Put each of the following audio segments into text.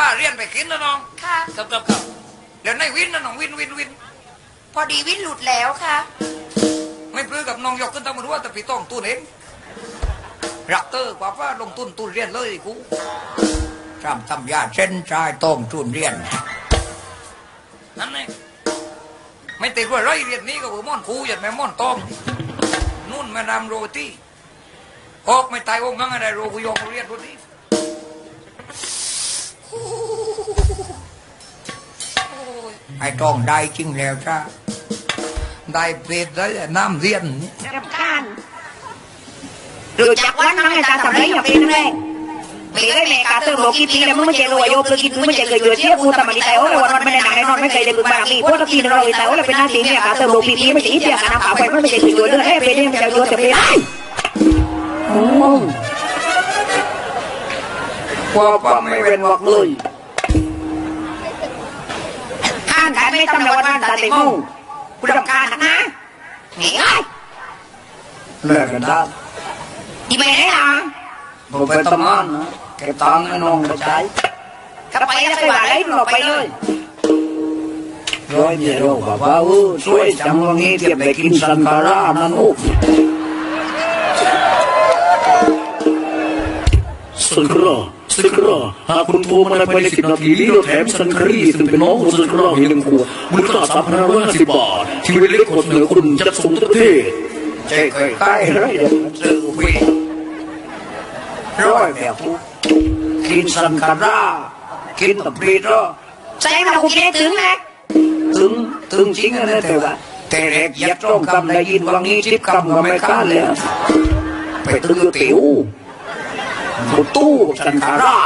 ป้าเรียนไปกินนะน้องค่ะครับครับครับแล้วในวินนะน้องวินวินวิน พอดีวินหลุดแล้วค่ะ ไม่ปลื้อกับน้องยกขึ้นตั้งมือว่าแต่พี่ต้องตู้เองรักเตอร์กว่าป้าลงทุนทุนเรียนเลยกูทำทำยาเช่นชายต้องทุนเรียน นั่นเองไม่ติดว่าไรเรียนนี้ก็ว่าม่อนครูอย่างแม่ม่อนตองนู่นแม่นำโรตีออกไม่ตายองค์งั้งอะไรโรกุยองเรียนโรตี ไอ้ตองได้จริงแล้วจ้าได้เป็ดได้น้ำเรียนนี่รำคาญรู้จักวันมั้งอาจารย์ทำไรอย่าเป็นแรงไม่ได้แม่กาเติมโลกิปีแล้วมึงไม่เจอรวยโยบเลยกินมึงไม่เจอเคยเจอเชี่ยกูทำมันดีแต่โอ้ยวันวันไม่ได้หนังแน่นอนไม่เคยได้บึงบารมีพวกตะกี้เราแต่โอ้ยเป็นหน้าที่เนี่ยกาเติมโลกิปีไม่ใช่อีเดียกันน้ำขาวไปมันไม่ใช่ตัวเลือดให้เป็นเนี่ยมันจะโยนจะเป็นโอ้ยว่าป้าไม่เป็นวักเลยข้านขายไม่ทำในวันวันตาเต็มงกูรำคาญนักนะเฮ้ยเลิกกันได้ที่ไม่ได้หร อผมไปทำงานนะเก็บตังค์ให้น้องไปใช้ก็ไปแล้วไปว่าอะไรเราไปเลยร้อยเดียวบอกว่าเออช่วย จังวันนี้เทียบไปกินสันคารานั่นโอ้สันคราสันคราหากคุณโทรมาในภายในสิบนาทีนี้เราแถมสันครีซึ่งเป็นน้องของสันคราอีกหนึ่งขวดมูลค่าสามพันห้าร้อยห้าสิบบาทชีวิตเล็กคนเหนือคุณจะส่งทั่วประเทศเจ๊เคยใกล้เลยเดี๋ยวซื้อฟรีร้อยแบบกูกินสันคารากินตับปรีดรอแสดงว่าคุณไม่ได้ถึงนะถึงถึงจริงนะแต่ว่าแต่เด็กยัดร่องคำได้ยินวังนี้ทิพคำก็ไม่ค้านเลยไปตื้อติ๋ว กูตู้สันคารา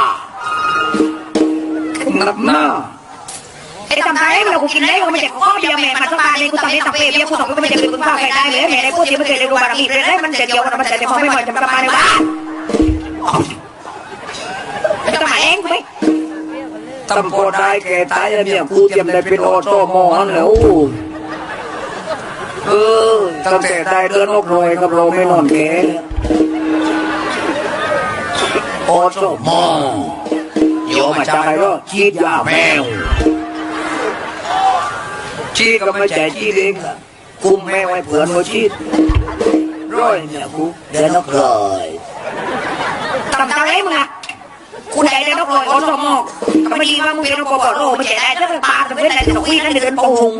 นับหน้าไอ้ทำไมเรากูกินได้กูไม่ใช่ข้อเดียวแม่มันต้องการเลยกูทำได้ตับเปรี้ยวกูสองกูไม่ได้เป็นข้าวใครได้เลยแม่ในพูดที่ไม่เคยได้ดูบารมีเลยมันจะเดียวกันมันจะเดียวพอไม่หมดจะประมาณในบ้านไม่ต้องมาเองกูไม่ตำพอได้แก่ตายแล้วเนี่ยกูเตรียมได้เป็นออโต้มอนแล้วเออตั้งแต่ได้เดือนอกหน่อยกับเราไม่นอนแก่ ออโต้มอโยมาจากไหนก็ชีดยาแมวชีดก็ไม่ใช่ชีดเองอะคุมแม่ไว้เผื่อนว่าชีดร้อยเนี่ยกูเดือนอกเลยทำทำไรมึงอะกูได้ได้นกลอยโอ้สมองก็ไม่ดีว่ามึงเป็นนกกอดโลไม่ใช่ได้ถ้าเป็นปลาจะเป็นอะไรจะวิ่งนั่นเดินปูง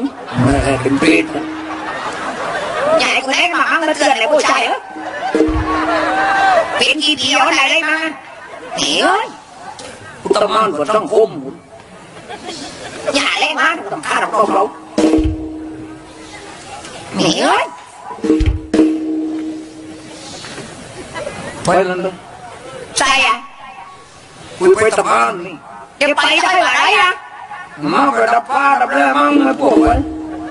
ไม่ให้เป็นปรีดนะใหญ่กูได้มามั่งมาเตือนเลยผู้ชายเหรอเป็นกี่เดียวไหนได้มาเฮ้ยพุทธมานก็ต้องคมอย่าเล่นมันต้องฆ่าเราเราเฮ้ยไปนั่นเลยใจอะคุยไปทำงานนี่เดี๋ยวไปจะไปอะไรอะมาไปดับป้าดับแร่มั่งไม่ปวดไว้ข้าวไม่ได้ท่านมาแรกกองนี้กองมุ้ยทิ้งอาหารปันละน้อยทิ้งที่ปันละไอ้ปันละจองนั่นไงมา ไปแม่ข้าวมันเดี๋ยวที่มาแรกป้าเป็นบางทีไปอะไร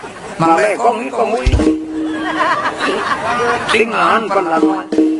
เดี๋ยวมาเดี๋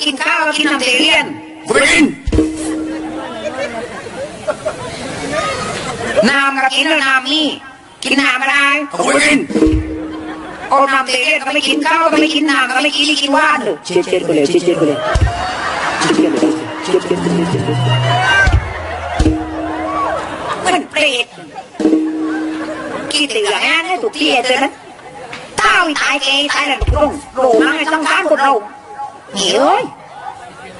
ก่อนไปแล้วกินข้าวเออกูไม่กินมันเปลี่ยนมันเปลี่ยนไม่กินข้าวกินน้ำเลียนกูไม่กินน้ำก็กินแล้วน้ำนี่กินน้ำอะไรกูไม่กินโอ้น้ำเลียนก็ไม่กินข้าวก็ไม่กินน้ำก็ไม่กินนี่กินว่านเลยเช็ดเช็ดไปเลยเช็ดเช็ดไปเลยเช็ดเช็ดเลยเช็ดเช็ดเช็ดเช็ดมันเปรตกี่เตือฮะนี่ถูกที่เตือนนั้นเต้าตายเกยตายแล้วลงลงมาไงต้องการคนเราเฮ้ยมาเล่นยาปลาโลดเฮ้นั่นเพิ่มมาเลย